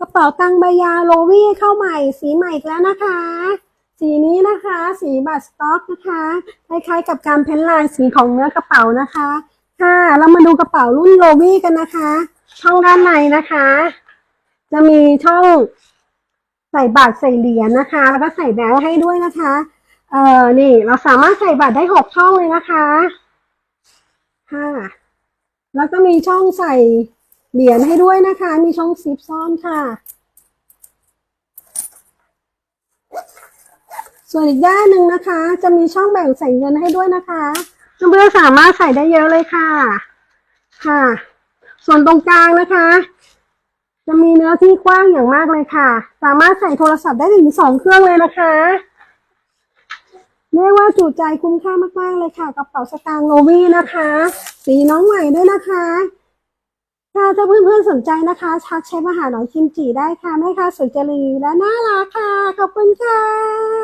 กระเป๋าตังค์ใบยาโลวี่เข้าใหม่สีใหม่อีกแล้วนะคะ สีนี้นะคะ สีบัตรสต็อกนะคะคล้ายๆกับการเพ้นลายสีของเนื้อกระเป๋านะคะค่ะเรามาดูกระเป๋ารุ่นโลวี่กันนะคะ ช่องด้านในนะคะ จะมีช่องใส่บัตรใส่เหรียญนะคะ แล้วก็ใส่แบงค์ให้ด้วยนะคะ เอ่อนี่ เราสามารถใส่บัตรได้หกช่องเลยนะคะค่ะแล้วก็มีช่องใส่ เหรียญให้ด้วยนะคะ มีช่องซิปซ่อนค่ะ ส่วนอีกด้านหนึ่งนะคะ จะมีช่องแบ่งใส่เงินให้ด้วยนะคะเพื่อนๆสามารถใส่ได้เยอะเลยค่ะ ค่ะ ส่วนตรงกลางนะคะ จะมีเนื้อที่กว้างอย่างมากเลยค่ะ สามารถใส่โทรศัพท์ได้ถึงสองเครื่องเลยนะคะเรียกว่าจุใจคุ้มค่ามากๆเลยค่ะกระเป๋าสตางค์โลวี่นะคะ สีน้องใหม่ด้วยนะคะ ถ้าถ้าเพื่อนๆสนใจนะคะชักเชฟมาหาน้องคิมจิได้ค่ะแม่ค้าสวยจรีและน่ารักค่ะ ขอบคุณค่ะ